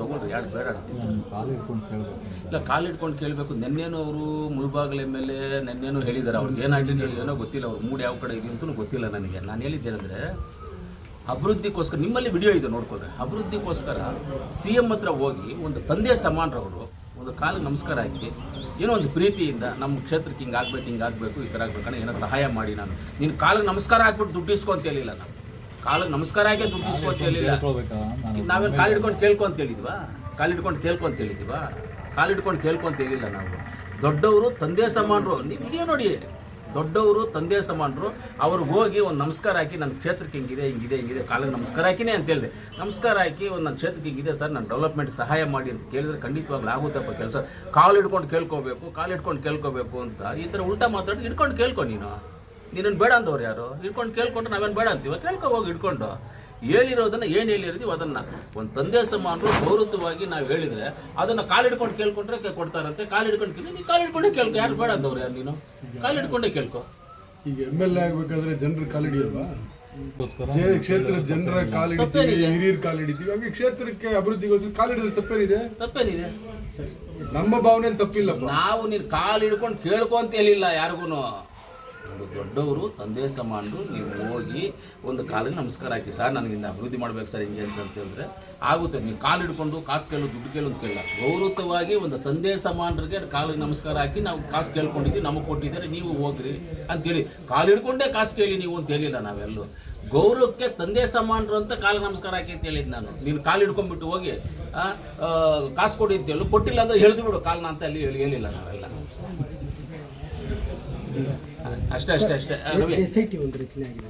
ತಗೊಳ್ರಿ ಯಾರು ಬೇಡ ಇಲ್ಲ ಕಾಲು ಇಟ್ಕೊಂಡು ಕೇಳಬೇಕು. ನೆನ್ನೆನೂ ಅವರು ಮುಳ್ಬಾಗಿಲ ಮೇಲೆ ನೆನ್ನೆನೂ ಹೇಳಿದ್ದಾರೆ. ಅವ್ರಿಗೆ ಏನಾಗಿದೆ ಏನೋ ಗೊತ್ತಿಲ್ಲ. ಅವ್ರು ಮೂಡ್ ಯಾವ ಕಡೆ ಇದೆ ಅಂತಲೂ ಗೊತ್ತಿಲ್ಲ ನನಗೆ. ನಾನು ಹೇಳಿದ್ದೇನೆಂದರೆ ಅಭಿವೃದ್ಧಿಗೋಸ್ಕರ ನಿಮ್ಮಲ್ಲಿ ವಿಡಿಯೋ ಇದೆ ನೋಡ್ಕೊಳ್ರಿ ಅಭಿವೃದ್ಧಿಗೋಸ್ಕರ ಸಿ ಎಂ ಹತ್ರ ಹೋಗಿ ಒಂದು ತಂದೆ ಸಮಾನರವರು ಒಂದು ಕಾಲಿಗೆ ನಮಸ್ಕಾರ ಹಾಕಿ ಏನೋ ಒಂದು ಪ್ರೀತಿಯಿಂದ ನಮ್ಮ ಕ್ಷೇತ್ರಕ್ಕೆ ಹಿಂಗೆ ಆಗ್ಬೇಕು ಹಿಂಗೆ ಆಗಬೇಕು ಈ ಥರ ಆಗ್ಬೇಕಂದ್ರೆ ಏನೋ ಸಹಾಯ ಮಾಡಿ ನಾನು. ನೀನು ಕಾಲಿಗೆ ನಮಸ್ಕಾರ ಹಾಕ್ಬಿಟ್ಟು ದುಡ್ಡು ಇಸ್ಕೊಂತ ಹೇಳಿಲ್ಲ ನಾನು. ಕಾಲಿಗೆ ನಮಸ್ಕಾರ ಆಗಿ ದುಡ್ಡು ಇಸ್ಕೊಂತ ಹೇಳಿಲ್ಲ. ನಾವೇನ್ ಕಾಲು ಹಿಡ್ಕೊಂಡು ಕೇಳ್ಕೊಂತ ಹೇಳಿದ್ವಾ? ಕಾಲು ಹಿಡ್ಕೊಂಡು ಕೇಳ್ಕೊಂತ ಹೇಳಿದ್ವಾ? ಕಾಲು ಹಿಡ್ಕೊಂಡು ಕೇಳ್ಕೊಂತ ಹೇಳಿಲ್ಲ ನಾವು. ದೊಡ್ಡವರು ತಂದೆ ಸಮಾನರು. ನೀವು ವಿಡಿಯೋ ನೋಡಿ. ದೊಡ್ಡವರು ತಂದೆ ಸಮಾನರು. ಅವ್ರಿಗೆ ಹೋಗಿ ಒಂದು ನಮಸ್ಕಾರ ಹಾಕಿ ನನ್ನ ಕ್ಷೇತ್ರಕ್ಕೆ ಹಿಂಗಿದೆ ಹಿಂಗಿದೆ ಹಿಂಗಿದೆ ಕಾಲಿಗೆ ನಮಸ್ಕಾರ ಹಾಕಿನೇ ಅಂತ ಹೇಳಿದೆ. ನಮಸ್ಕಾರ ಹಾಕಿ ಒಂದು ನನ್ನ ಕ್ಷೇತ್ರಕ್ಕೆ ಹಿಂಗಿದೆ ಸರ್ ನಾನು ಡೆವಲಪ್ಮೆಂಟ್ಗೆ ಸಹಾಯ ಮಾಡಿ ಅಂತ ಕೇಳಿದ್ರೆ ಖಂಡಿತವಾಗ್ಲೂ ಆಗುತ್ತಪ್ಪ ಕೆಲಸ. ಕಾಲು ಹಿಡ್ಕೊಂಡು ಕೇಳ್ಕೋಬೇಕು ಕಾಲು ಹಿಡ್ಕೊಂಡು ಕೇಳ್ಕೋಬೇಕು ಅಂತ ಈ ಥರ ಉಲ್ಟಾ ಮಾತಾಡಿ ಹಿಡ್ಕೊಂಡು ಕೇಳ್ಕೊ ನೀನು. ನೀನನ್ನು ಬೇಡ ಅಂದವ್ರು ಯಾರು? ಹಿಡ್ಕೊಂಡು ಕೇಳ್ಕೊಂಡು ನಾವೇನು ಬೇಡ ಅಂತೀವ? ಕೇಳ್ಕೊ ಹೋಗಿ ಹಿಡ್ಕೊಂಡು. ಹೇಳಿರೋದನ್ನ ಏನು ಹೇಳಿರ್ತೀವಿ ಅದನ್ನ. ಒಂದು ತಂದೆ ಸಮಾನರು ಗೌರವವಾಗಿ ನಾವು ಹೇಳಿದ್ರೆ ಅದನ್ನ ಕಾಲು ಹಿಡ್ಕೊಂಡು ಕೇಳ್ಕೊಂಡ್ರೆ ಕೆ- ಕೊಡ್ತಾರಂತೆ. ಕಾಲಿಡ್ಕೊಂಡು ಕೇಳಿ ನೀನು ಕಾಲಿಡ್ಕೊಂಡೇ ಕೇಳ್ಕೊ. ಯಾರು ಬೇಡ ಅಂದವ್ರು ಯಾರು ನೀನು? ಕಾಲು ಹಿಡ್ಕೊಂಡೇ ಕೇಳ್ಕೊ. ಈಗ ಎಂ ಎಲ್ ಎ ಆಗ್ಬೇಕಾದ್ರೆ ಜನರ ಕಾಲಿಡಿಯಲ್ವಾ ಕ್ಷೇತ್ರದ ಜನರ ಕಾಲಿಡಿತೀವಿ ಹಿರಿಯರ ಕಾಲಿಡಿತೀವಿ ಹಾಗೆ ಕ್ಷೇತ್ರಕ್ಕೆ ಅಭಿವೃದ್ಧಿಗೋಸ್ಕರ ಕಾಲಿಡಿದ್ರೆ ತಪ್ಪೇನಿದೆ? ತಪ್ಪೇನಿದೆ. ನಮ್ಮ ಭಾವನೆಯಲ್ಲಿ ತಪ್ಪಿಲ್ಲ ನಾವು ನೀನು ಕಾಲು ಹಿಡ್ಕೊಂಡು ಕೇಳ್ಕೊ ಅಂತ ಹೇಳಿಲ್ಲ ಯಾರಿಗೂ ಒಂದು ದೊಡ್ಡವರು, ತಂದೆ ಸಮಾನರು, ನೀವು ಹೋಗಿ ಒಂದು ಕಾಲಿಗೆ ನಮಸ್ಕಾರ ಹಾಕಿ, ಸರ್ ನನಗಿಂದ ಅಭಿವೃದ್ಧಿ ಮಾಡ್ಬೇಕು ಸರ್, ಹಿಂಗೆ ಅಂತ ಹೇಳಿದ್ರೆ ಆಗುತ್ತೆ. ನೀವು ಕಾಲು ಹಿಡ್ಕೊಂಡು ಕಾಸು ಕೇಳು ದುಡ್ಡು ಕೇಳು ಅಂತ ಕೇಳಿಲ್ಲ. ಗೌರವವಾಗಿ ಒಂದು ತಂದೆ ಸಮಾನರಿಗೆ ಕಾಲಿಗೆ ನಮಸ್ಕಾರ ಹಾಕಿ ನಾವು ಕಾಸು ಕೇಳ್ಕೊಂಡಿದ್ದೀವಿ ನಮಗೆ ಕೊಟ್ಟಿದ್ದಾರೆ, ನೀವು ಹೋಗ್ರಿ ಅಂತೇಳಿ. ಕಾಲು ಹಿಡ್ಕೊಂಡೇ ಕಾಸು ಕೇಳಿ ನೀವು ಅಂತ ಹೇಳಿಲ್ಲ ನಾವೆಲ್ಲೂ ಗೌರವಕ್ಕೆ ತಂದೆ ಸಮಾನರು ಅಂತ ಕಾಲಿಗೆ ನಮಸ್ಕಾರ ಹಾಕಿ ಅಂತ ಹೇಳಿದ್ದು ನಾನು. ನೀನು ಕಾಲು ಹಿಡ್ಕೊಂಡ್ಬಿಟ್ಟು ಹೋಗಿ ಕಾಸು ಕೊಡಿ ಅಂತೇಳು ಕೊಟ್ಟಿಲ್ಲ ಅಂದ್ರೆ ಹೇಳಿದ್ಬಿಡು ಬಿಡು. ಕಾಲ್ನ ಅಂತ ಅಲ್ಲಿ ಹೇಳಿ ಹೇಳಿಲ್ಲ ನಾವೆಲ್ಲ. ಅಷ್ಟೇ ಅಷ್ಟೇ ಅಷ್ಟೇ. ರವಿ. ಎಸ್ ಐ ಟಿ ಒಂದು ರಚನೆ ಆಗಿದೆ.